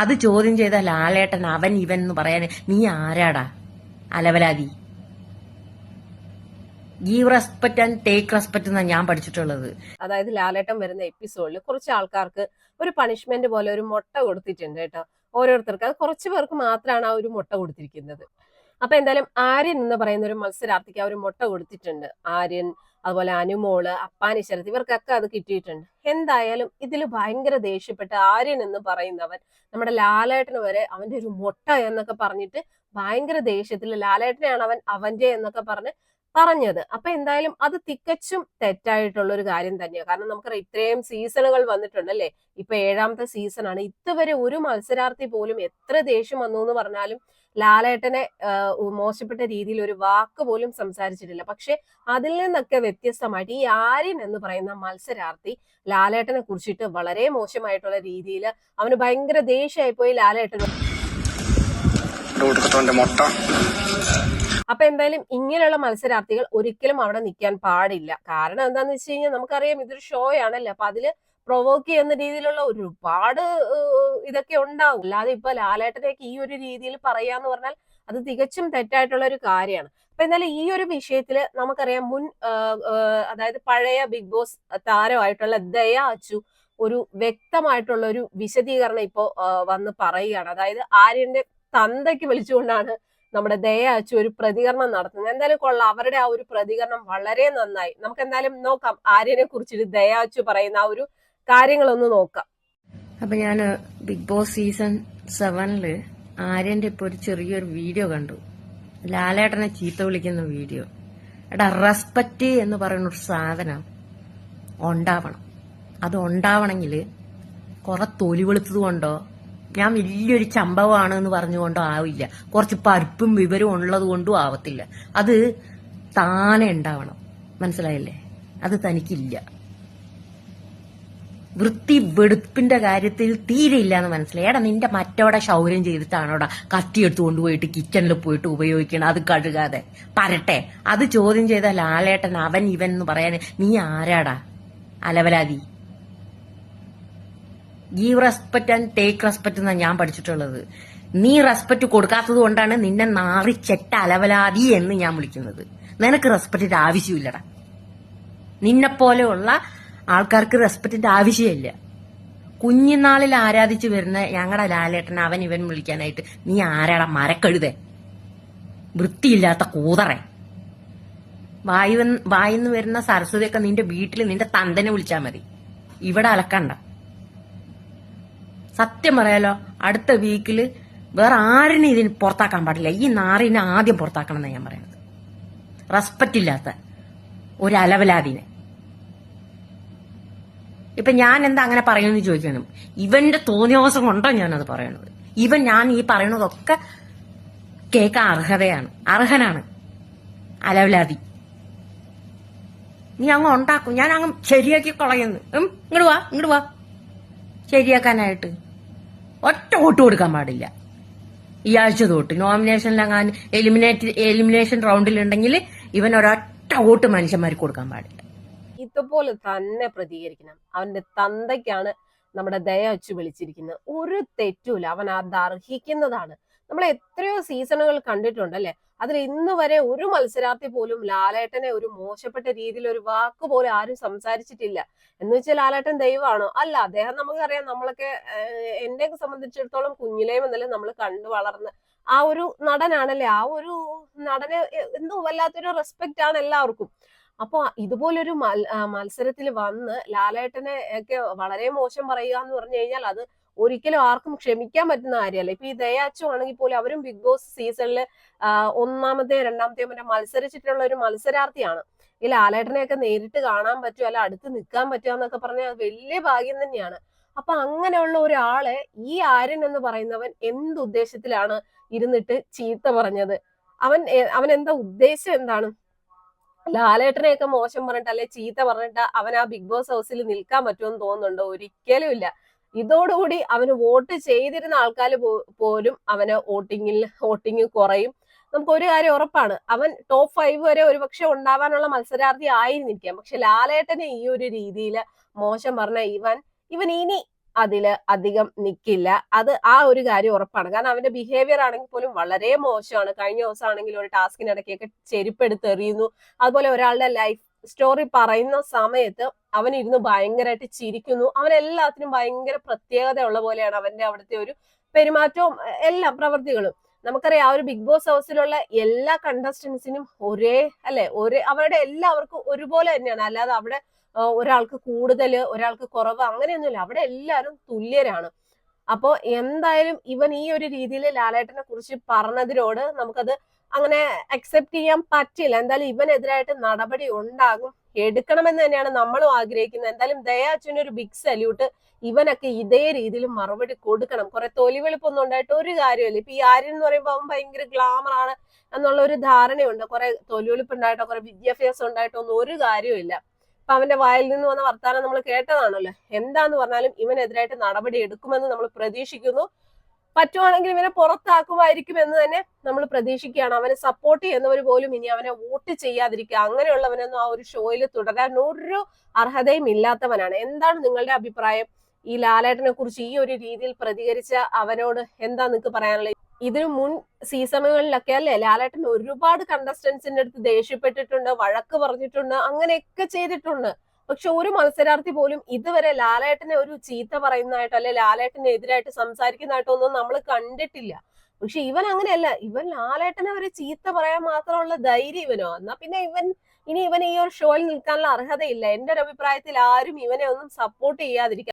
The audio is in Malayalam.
അത് ചോദ്യം ചെയ്ത ലാലേട്ടൻ അവൻ ഇവൻ എന്ന് പറയാൻ നീ ആരാടാ? അലവലാതി. Give respect and take respect എന്നാണ് ഞാൻ പഠിച്ചിട്ടുള്ളത്. അതായത് ലാലേട്ടൻ വരുന്ന എപ്പിസോഡിൽ കുറച്ച് ആൾക്കാർക്ക് ഒരു പണിഷ്മെന്റ് പോലെ ഒരു മുട്ട കൊടുത്തിട്ടുണ്ട് കേട്ടോ. ഓരോരുത്തർക്ക്. അത് കുറച്ച് പേർക്ക് മാത്രമാണ് ആ ഒരു മുട്ട കൊടുത്തിരിക്കുന്നത്. അപ്പൊ എന്തായാലും ആര്യൻ എന്ന് പറയുന്ന ഒരു മത്സരാർത്ഥിക്ക് ആ ഒരു മുട്ട കൊടുത്തിട്ടുണ്ട്. ആര്യൻ അതുപോലെ അനുമോൾ അപ്പാനിശരത് ഇവർക്കൊക്കെ അത് കിട്ടിയിട്ടുണ്ട്. എന്തായാലും ഇതിൽ ഭയങ്കര ദേഷ്യപ്പെട്ട് ആര്യൻ എന്ന് പറയുന്നവൻ നമ്മുടെ ലാലേട്ടന് വരെ അവന്റെ ഒരു മുട്ട എന്നൊക്കെ പറഞ്ഞിട്ട് ഭയങ്കര ദേഷ്യത്തിൽ ലാലേട്ടനെയാണ് അവൻ അവന്റെ എന്നൊക്കെ പറഞ്ഞ് പറഞ്ഞത്. അപ്പൊ എന്തായാലും അത് തികച്ചും തെറ്റായിട്ടുള്ള ഒരു കാര്യം തന്നെയാണ് കാരണം നമുക്ക് ഇത്രയും സീസണുകൾ വന്നിട്ടുണ്ട് അല്ലേ? ഇപ്പൊ ഏഴാമത്തെ സീസണാണ്. ഇതുവരെ ഒരു മത്സരാർത്ഥി പോലും എത്ര ദേഷ്യം വന്നു എന്ന് പറഞ്ഞാലും ലാലേട്ടനെ മോശപ്പെട്ട രീതിയിൽ ഒരു വാക്ക് പോലും സംസാരിച്ചിട്ടില്ല. പക്ഷെ അതിൽ നിന്നൊക്കെ വ്യത്യസ്തമായിട്ട് ഈ ആര്യൻ എന്ന് പറയുന്ന മത്സരാർത്ഥി ലാലേട്ടനെ കുറിച്ചിട്ട് വളരെ മോശമായിട്ടുള്ള രീതിയിൽ അവന് ഭയങ്കര ദേഷ്യമായി പോയി ലാലേട്ടൻ അപ്പൊ എന്തായാലും ഇങ്ങനെയുള്ള മത്സരാർത്ഥികൾ ഒരിക്കലും അവിടെ നിൽക്കാൻ പാടില്ല. കാരണം എന്താന്ന് വെച്ച് കഴിഞ്ഞാൽ നമുക്കറിയാം ഇതൊരു ഷോ ആണല്ലോ. അപ്പൊ അതിൽ പ്രൊവോക്ക് ചെയ്യുന്ന രീതിയിലുള്ള ഒരുപാട് ഇതൊക്കെ ഉണ്ടാവും. അല്ലാതെ ഇപ്പൊ ലാലേട്ടനെയൊക്കെ ഈ ഒരു രീതിയിൽ പറയാന്ന് പറഞ്ഞാൽ അത് തികച്ചും തെറ്റായിട്ടുള്ള ഒരു കാര്യമാണ്. അപ്പൊ എന്തായാലും ഈ ഒരു വിഷയത്തിൽ നമുക്കറിയാം മുൻ അതായത് പഴയ ബിഗ് ബോസ് താരമായിട്ടുള്ള ദയ അച്ചു ഒരു വ്യക്തമായിട്ടുള്ള ഒരു വിശദീകരണം ഇപ്പോ വന്ന് പറയുകയാണ്. അതായത് ആര്യന്റെ തന്തയ്ക്ക് വിളിച്ചുകൊണ്ടാണ് നമ്മുടെ ദയ അച്ചു ഒരു പ്രതികരണം നടത്തുന്നത് എന്തായാലും കൊള്ളാം. അവരുടെ ആ ഒരു പ്രതികരണം വളരെ നന്നായി. നമുക്ക് എന്തായാലും നോക്കാം. ആര്യനെ കുറിച്ചിട്ട് ദയ അച്ചു പറയുന്ന ആ ഒരു കാര്യങ്ങളൊന്ന് നോക്കാം. അപ്പൊ ഞാൻ ബിഗ് ബോസ് സീസൺ സെവനിൽ ആര്യന്റെ ഇപ്പൊ ഒരു ചെറിയൊരു വീഡിയോ കണ്ടു. ലാലേട്ടനെ ചീത്ത വിളിക്കുന്ന വീഡിയോ. എടാ റെസ്പെക്റ്റ് എന്ന് പറയുന്ന ഒരു സാധനം ഉണ്ടാവണം. അത് ഉണ്ടാവണമെങ്കിൽ കുറെ തൊലി വെളുത്തത് കൊണ്ടോ ഞാൻ വലിയൊരു ചമ്പവമാണ് എന്ന് പറഞ്ഞുകൊണ്ടോ ആവില്ല. കുറച്ച് പരിപ്പും വിവരവും ഉള്ളത് കൊണ്ടും ആവത്തില്ല. അത് താനെ ഉണ്ടാവണം. മനസ്സിലായില്ലേ? അത് തനിക്കില്ല. വൃത്തി വെടുപ്പിന്റെ കാര്യത്തിൽ തീരെ ഇല്ല എന്ന് മനസ്സിലായി. എടാ നിന്റെ മറ്റവിടെ ശൗര്യം ചെയ്തിട്ടാണോടാ കത്തിയെടുത്ത് കൊണ്ടുപോയിട്ട് കിച്ചണിൽ പോയിട്ട് ഉപയോഗിക്കണം? അത് കഴുകാതെ. പരട്ടെ. അത് ചോദ്യം ചെയ്ത ലാലേട്ടൻ അവൻ ഇവൻ എന്ന് പറയാൻ നീ ആരാടാ? അലവലാതി. Give respect and take respect എന്നാണ് ഞാൻ പഠിച്ചിട്ടുള്ളത്. നീ റെസ്പെക്ട് കൊടുക്കാത്തത് കൊണ്ടാണ് നിന്നെ നാറി ചെട്ട അലവലാതി എന്ന് ഞാൻ വിളിക്കുന്നത്. നിനക്ക് റെസ്പെക്റ്റിന്റെ ആവശ്യമില്ലടാ. നിന്നെ പോലെയുള്ള ആൾക്കാർക്ക് റെസ്പെക്റ്റിന്റെ ആവശ്യമില്ല. കുഞ്ഞിനാളിൽ ആരാധിച്ചു വരുന്ന ഞങ്ങളുടെ ലാലേട്ടൻ അവൻ ഇവൻ വിളിക്കാനായിട്ട് നീ ആരാടാ മരക്കഴുതേ? വൃത്തിയില്ലാത്ത കൂതറേ. വായു വായിന്ന് വരുന്ന സരസ്വതിയൊക്കെ നിന്റെ വീട്ടിൽ നിന്റെ തന്തനെ വിളിച്ചാൽ മതി. ഇവിടെ അലക്കണ്ട. സത്യം പറയാലോ അടുത്ത വീക്കിൽ വേറെ ആരിനെ ഇതിന് പുറത്താക്കാൻ പാടില്ല. ഈ നാറിനെ ആദ്യം പുറത്താക്കണം എന്നാണ് ഞാൻ പറയുന്നത്. റെസ്പെക്റ്റ് ഇല്ലാത്ത ഒരു അലവലാതിനെ. ഇപ്പൊ ഞാൻ എന്താ അങ്ങനെ പറയുമെന്ന് ചോദിക്കണം ഇവന്റെ തോന്നിയവസം കൊണ്ടോ ഞാനത് പറയണത്. ഇവൻ ഞാൻ ഈ പറയണതൊക്കെ കേൾക്കാൻ അർഹതയാണ്. അർഹനാണ്. അലവലാതി. നീ അങ്ങ് ഉണ്ടാക്കും. ഞാൻ അങ്ങ് ശരിയാക്കി കളയുന്നു. ഇങ്ങോട്ട് ഇങ്ങട് വാ ഇങ്ങട് വാ. ശരിയാക്കാനായിട്ട്. ഒറ്റ വോട്ട് കൊടുക്കാൻ പാടില്ല. ഈ ആഴ്ച തൊട്ട് നോമിനേഷനിലങ്ങാൻ എലിമിനേറ്റ് എലിമിനേഷൻ റൗണ്ടിലുണ്ടെങ്കിൽ ഇവൻ ഒരൊറ്റ വോട്ട് മനുഷ്യന്മാർക്ക് കൊടുക്കാൻ പാടില്ല. ഇതുപോലെ തന്നെ പ്രതികരിക്കണം. അവന്റെ തന്തയ്ക്കാണ് നമ്മുടെ ദയ വെച്ച് വിളിച്ചിരിക്കുന്നത്. ഒരു തെറ്റുമില്ല. അവൻ അത് അർഹിക്കുന്നതാണ്. നമ്മൾ എത്രയോ സീസണുകൾ കണ്ടിട്ടുണ്ടല്ലേ അതിൽ ഇന്ന് വരെ ഒരു മത്സരാർത്ഥി പോലും ലാലേട്ടനെ ഒരു മോശപ്പെട്ട രീതിയിൽ ഒരു വാക്ക് പോലും ആരും സംസാരിച്ചിട്ടില്ല. എന്ന് വെച്ചാൽ ലാലേട്ടൻ ദൈവമാണോ. അല്ല അദ്ദേഹം നമുക്കറിയാം നമ്മളൊക്കെ എന്നെ സംബന്ധിച്ചിടത്തോളം കുഞ്ഞിലേ എന്നല്ല നമ്മൾ കണ്ടു വളർന്ന ആ ഒരു നടനാണല്ലേ? ആ ഒരു നടനെ എന്തോ വല്ലാത്തൊരു റെസ്പെക്റ്റ് ആണ് എല്ലാവർക്കും. അപ്പൊ ഇതുപോലൊരു മത്സരത്തിൽ വന്ന് ലാലേട്ടനെ ഒക്കെ വളരെ മോശം പറയുക എന്ന് പറഞ്ഞു കഴിഞ്ഞാൽ അത് ഒരിക്കലും ആർക്കും ക്ഷമിക്കാൻ പറ്റുന്ന കാര്യമല്ല ഇപ്പൊ ഈ ദയാച്ചു ആണെങ്കിൽ പോലും അവരും ബിഗ് ബോസ് സീസണിൽ ഒന്നാമത്തെ രണ്ടാമത്തെ മറ്റേ മത്സരിച്ചിട്ടുള്ള ഒരു മത്സരാർത്ഥിയാണ്. ഈ ലാലേട്ടനെയൊക്കെ നേരിട്ട് കാണാൻ പറ്റുക അല്ല അടുത്ത് നിൽക്കാൻ പറ്റുക എന്നൊക്കെ പറഞ്ഞാൽ വലിയ ഭാഗ്യം തന്നെയാണ്. അപ്പൊ അങ്ങനെയുള്ള ഒരാളെ ഈ ആര്യൻ എന്ന് പറയുന്നവൻ എന്ത് ഉദ്ദേശത്തിലാണ് ഇരുന്നിട്ട് ചീത്ത പറഞ്ഞത്? അവൻ അവൻ എന്താ ഉദ്ദേശം എന്താണ്? ലാലേട്ടനെയൊക്കെ മോശം പറഞ്ഞിട്ട് അല്ലെ ചീത്ത പറഞ്ഞിട്ട് അവൻ ആ ബിഗ് ബോസ് ഹൗസിൽ നിൽക്കാൻ പറ്റുമെന്ന് തോന്നുന്നുണ്ടോ? ഒരിക്കലും ഇല്ല. ഇതോടുകൂടി അവന് വോട്ട് ചെയ്തിരുന്ന ആൾക്കാർ പോലും അവന് വോട്ടിങ്ങിൽ വോട്ടിങ് കുറയും. നമുക്ക് ഒരു കാര്യം ഉറപ്പാണ്. അവൻ ടോപ്പ് ഫൈവ് വരെ ഒരുപക്ഷെ ഉണ്ടാവാനുള്ള മത്സരാർത്ഥി ആയിരുന്നിരിക്കാം. പക്ഷെ ലാലേട്ടനെ ഈ ഒരു രീതിയിൽ മോശം പറഞ്ഞ ഇവൻ ഇവൻ ഇനി അതിൽ അധികം നിൽക്കില്ല അത് ആ ഒരു കാര്യം ഉറപ്പാണ്. കാരണം അവന്റെ ബിഹേവിയർ ആണെങ്കിൽ പോലും വളരെ മോശമാണ്. കഴിഞ്ഞ ദിവസം ആണെങ്കിൽ ഒരു ടാസ്കിനിടയ്ക്കൊക്കെ ചെരുപ്പെടുത്തെറിയുന്നു അതുപോലെ ഒരാളുടെ ലൈഫ് സ്റ്റോറി പറയുന്ന സമയത്ത് അവൻ ഇരുന്ന് ഭയങ്കരമായിട്ട് ചിരിക്കുന്നു. അവൻ എല്ലാത്തിനും ഭയങ്കര പ്രത്യേകത ഉള്ള പോലെയാണ് അവന്റെ അവിടുത്തെ ഒരു പെരുമാറ്റവും എല്ലാ പ്രവൃത്തികളും നമുക്കറിയാം ആ ഒരു ബിഗ് ബോസ് ഹൗസിലുള്ള എല്ലാ കണ്ടസ്റ്റൻസിനും ഒരേ അല്ലെ? ഒരേ അവരുടെ എല്ലാവർക്കും ഒരുപോലെ തന്നെയാണ്. അല്ലാതെ അവിടെ ഒരാൾക്ക് കൂടുതൽ ഒരാൾക്ക് കുറവ് അങ്ങനെയൊന്നുമില്ല. അവിടെ എല്ലാവരും തുല്യരാണ്. അപ്പോൾ എന്തായാലും ഇവൻ ഈ ഒരു രീതിയിൽ ലാലേട്ടനെ കുറിച്ച് പറഞ്ഞതിനോട് നമുക്കത് അങ്ങനെ അക്സെപ്റ്റ് ചെയ്യാൻ പറ്റില്ല. എന്തായാലും ഇവനെതിരായിട്ട് നടപടി ഉണ്ടാകും. എടുക്കണമെന്ന് തന്നെയാണ് നമ്മളും ആഗ്രഹിക്കുന്നത്. എന്തായാലും ദയാച്ചുവിന് ഒരു ബിഗ് സല്യൂട്ട് ഇവനൊക്കെ ഇതേ രീതിയിൽ മറുപടി കൊടുക്കണം. കുറെ തൊലിവെളുപ്പൊന്നും ഉണ്ടായിട്ട് ഒരു കാര്യമില്ല ഇപ്പൊ ഈ ആര്യൻ എന്ന് പറയുമ്പോൾ അവൻ ഭയങ്കര ഗ്ലാമർ ആണ് എന്നുള്ള ഒരു ധാരണയുണ്ട്. കുറെ തൊലിവെളുപ്പ് ഉണ്ടായിട്ടോ കുറെ വിദ്യാഭ്യാസം ഉണ്ടായിട്ടോ ഒന്നും ഒരു കാര്യമില്ല ഇപ്പൊ അവന്റെ വായിൽ നിന്ന് വന്ന വർത്താനം നമ്മൾ കേട്ടതാണല്ലോ. എന്താന്ന് പറഞ്ഞാലും ഇവനെതിരായിട്ട് നടപടി എടുക്കുമെന്ന് നമ്മൾ പ്രതീക്ഷിക്കുന്നു. പറ്റുവാണെങ്കിൽ ഇവനെ പുറത്താക്കുമായിരിക്കും എന്ന് തന്നെ നമ്മൾ പ്രതീക്ഷിക്കുകയാണ്. അവനെ സപ്പോർട്ട് ചെയ്യുന്നവർ പോലും ഇനി അവനെ വോട്ട് ചെയ്യാതിരിക്കുക. അങ്ങനെയുള്ളവനൊന്നും ആ ഒരു ഷോയിൽ തുടരാൻ ഒരു അർഹതയും ഇല്ലാത്തവനാണ്. എന്താണ് നിങ്ങളുടെ അഭിപ്രായം? ഈ ലാലേട്ടനെ കുറിച്ച് ഈ ഒരു രീതിയിൽ പ്രതികരിച്ച അവനോട് എന്താ നിങ്ങൾക്ക് പറയാനുള്ളത്? ഇതിനു മുൻ സീസണുകളിലൊക്കെ അല്ലേ ലാലേട്ടൻ ഒരുപാട് കണ്ടസ്റ്റൻസിന്റെ അടുത്ത് ദേഷ്യപ്പെട്ടിട്ടുണ്ട് വഴക്ക് പറഞ്ഞിട്ടുണ്ട് അങ്ങനെയൊക്കെ ചെയ്തിട്ടുണ്ട്. പക്ഷെ ഒരു മത്സരാർത്ഥി പോലും ഇതുവരെ ലാലേട്ടനെ ഒരു ചീത്ത പറയുന്നതായിട്ടോ അല്ലെ ലാലേട്ടനെ എതിരായിട്ട് സംസാരിക്കുന്നതായിട്ടോ ഒന്നും നമ്മൾ കണ്ടിട്ടില്ല. പക്ഷെ ഇവൻ അങ്ങനെയല്ല. ഇവൻ ലാലേട്ടനെ ഒരു ചീത്ത പറയാൻ മാത്രമുള്ള ധൈര്യം ഇവനോ? എന്നാ പിന്നെ ഇവൻ ഇനി ഇവൻ ഈ ഒരു ഷോയിൽ നിൽക്കാനുള്ള അർഹതയില്ല. എന്റെ ഒരു അഭിപ്രായത്തിൽ ആരും ഇവനെ ഒന്നും സപ്പോർട്ട് ചെയ്യാതിരിക്കുക